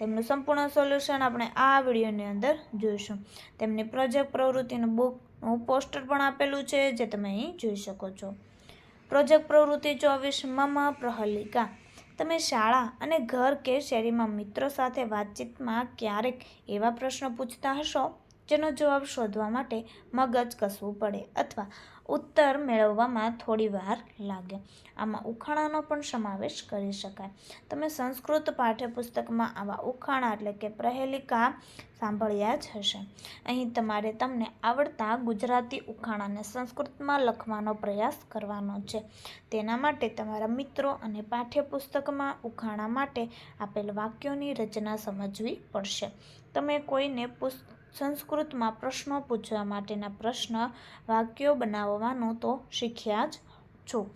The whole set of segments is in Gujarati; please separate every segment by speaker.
Speaker 1: તેમનું સંપૂર્ણ સોલ્યુશન આપણે આ વિડીયોની અંદર જોઈશું. તેમની પ્રોજેક્ટ પ્રવૃત્તિનું બુકનું પોસ્ટર પણ આપેલું છે, જે તમે અહીં જોઈ શકો છો. પ્રોજેક્ટ પ્રવૃત્તિ ચોવીસ મમ પ્રહલિકા. તમે શાળા અને ઘર કે શેરીમાં મિત્રો સાથે વાતચીતમાં ક્યારેક એવા પ્રશ્નો પૂછતા હશો? જેનો જવાબ શોધવા માટે મગજ કસવું પડે અથવા ઉત્તર મેળવવામાં થોડી વાર લાગે. આમાં ઉખાણાનો પણ સમાવેશ કરી શકાય. તમે સંસ્કૃત પાઠ્યપુસ્તકમાં આવા ઉખાણા એટલે કે પ્રહેલિકા સાંભળ્યા જ હશે. અહીં તમારે તમને આવડતા ગુજરાતી ઉખાણાને સંસ્કૃતમાં લખવાનો પ્રયાસ કરવાનો છે. તેના માટે તમારા મિત્રો અને પાઠ્યપુસ્તકમાં ઉખાણા માટે આપેલ વાક્યોની રચના સમજવી પડશે. તમે કોઈને પુસ્ત સંસ્કૃતમાં પ્રશ્નો પૂછવા માટેના પ્રશ્ન વાક્યો બનાવવાનું તો શીખ્યા જ છો.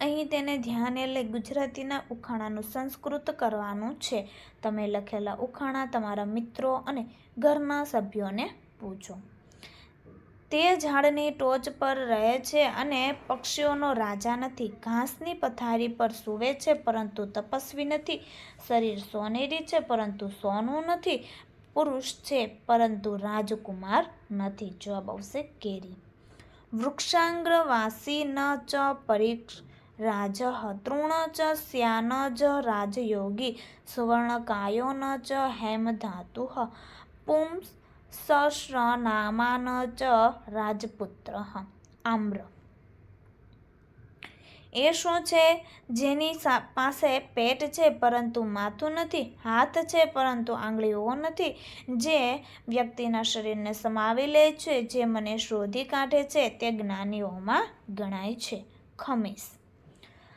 Speaker 1: અહીં તેને ધ્યાને લઈ ગુજરાતીના ઉખાણાનું સંસ્કૃત કરવાનું છે. તમે લખેલા ઉખાણા તમારા મિત્રો અને ઘરના સભ્યોને પૂછો. તે ઝાડની ટોચ પર રહે છે અને પક્ષીઓનો રાજા નથી. ઘાસની પથારી પર સૂવે છે પરંતુ તપસ્વી નથી. શરીર સોનેરી છે પરંતુ સોનું નથી. પુરુષ છે પરંતુ રાજકુમાર નથી જવાબ આવશે કેરી વૃક્ષાંગ્રવાસી ન ચ પરીક્ષ રાજ તૃણ ચ શ્યાન જ રાજયોગી સુવર્ણકાયો ન ચ હેમધાતુ પું સશ્રનામાન ચ રાજપુત્ર આમ્ર એ શું છે? જેની પાસે પેટ છે પરંતુ માથું નથી, હાથ છે પરંતુ આંગળીઓ નથી, જે વ્યક્તિના શરીરને સમાવી લે છે, જે મને શોધી કાઢે છે, તે જ્ઞાનીઓમાં ગણાય છે. ખમીસ.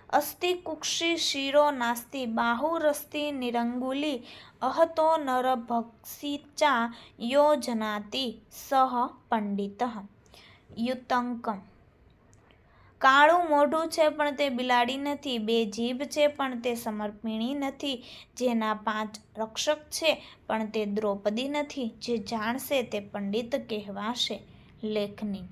Speaker 1: અસ્થિ કુક્ષી શિરો નાસ્તિ બાહુરસ્તી નિરંગુલી અહતો નરભક્ષિચા યોજનાતી સહ પંડિત યુતંકમ. કાળું મોઢું છે, પણ તે બિલાડી નથી, બે જીભ છે, પણ તે સમર્પિણી નથી, જેના પાંચ રક્ષક છે, પણ તે દ્રૌપદી નથી, જે જાણશે તે પંડિત કહેવાશે, લેખની.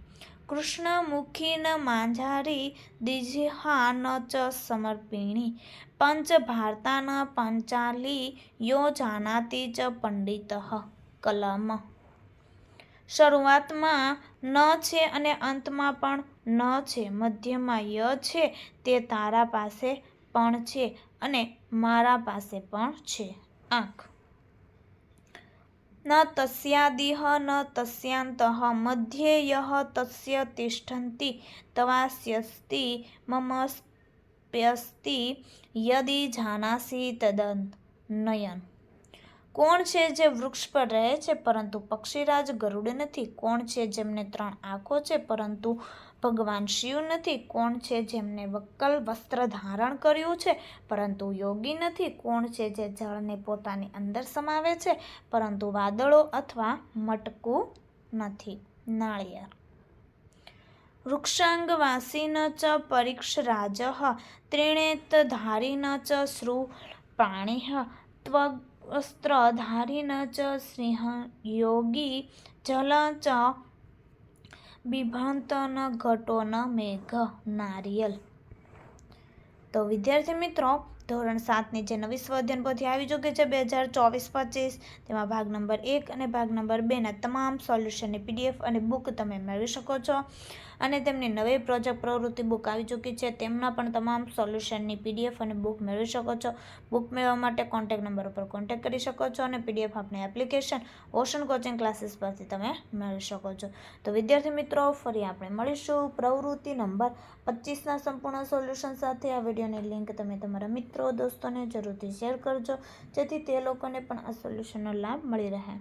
Speaker 1: કૃષ્ણમુખી ન માંઝારી દિજહા ન ચ સમર્પિણી, પંચ ભારતા ન પંચાલી, યો જાનાતી ચ પંડિત કલમ. શરૂઆતમાં ન છે અને અંતમાં પણ ન છે. મધ્યમાં ય છે, તે તારા પાસે પણ છે અને મારા પાસે પણ છે. આંખ. ન તસ્યાદિહ, ન તસ્યાંતઃ. મધ્યે યહ તસ્ય તિષ્ઠન્તિ તવાસ્યસ્તિ મમસ્પ્યસ્તિ યદિ જાનાસી તદન નયન. કોણ છે જે વૃક્ષ પર રહે છે? પરંતુ પક્ષીરાજ ગરુડ નથી. કોણ છે જેમને ત્રણ આંખો છે? પરંતુ ભગવાન શિવ નથી. કોણ છે જેમને વક્કલ વસ્ત્ર ધારણ કર્યું છે? પરંતુ યોગી નથી. કોણ છે જે જળને પોતાની અંદર સમાવે છે? પરંતુ વાદળો અથવા મટકું નથી. નાળિયેર. વૃક્ષાંગવાસીન ચ ધારી ન ચ શ્રુ પ્રાણિ ત્વસ્ત્રધારીન ચ સિંહ યોગી જલ ચ બિભંત ન ઘટો ન મેઘ નારિયેલ તો વિદ્યાર્થી મિત્રો ધોરણ સાતની જે નવી સ્વાધ્યન પોથી આવી ચૂકી છે, બે હજાર ચોવીસ પચીસ, તેમાં ભાગ નંબર એક અને ભાગ નંબર બેના તમામ સોલ્યુશનની પીડીએફ અને બુક તમે મેળવી શકો છો. અને તેમની નવી પ્રોજેક્ટ પ્રવૃત્તિ બુક આવી ચૂકી છે, તેમના પણ તમામ સોલ્યુશનની પીડીએફ અને બુક મેળવી શકો છો. બુક મેળવવા માટે કોન્ટેક્ટ નંબર ઉપર કોન્ટેક કરી શકો છો અને પીડીએફ આપણી એપ્લિકેશન ઓશન કોચિંગ ક્લાસીસ પરથી તમે મેળવી શકો છો. તો વિદ્યાર્થી મિત્રો, ફરી આપણે મળીશું. પ્રવૃત્તિ નંબર પચીસના સંપૂર્ણ સોલ્યુશન સાથે. આ વિડીયોની લિંક તમે તમારા મિત્રો દોસ્તોને જરૂરથી શેર કરજો જેથી તે લોકોને પણ આ સોલ્યુશનનો લાભ મળી રહે.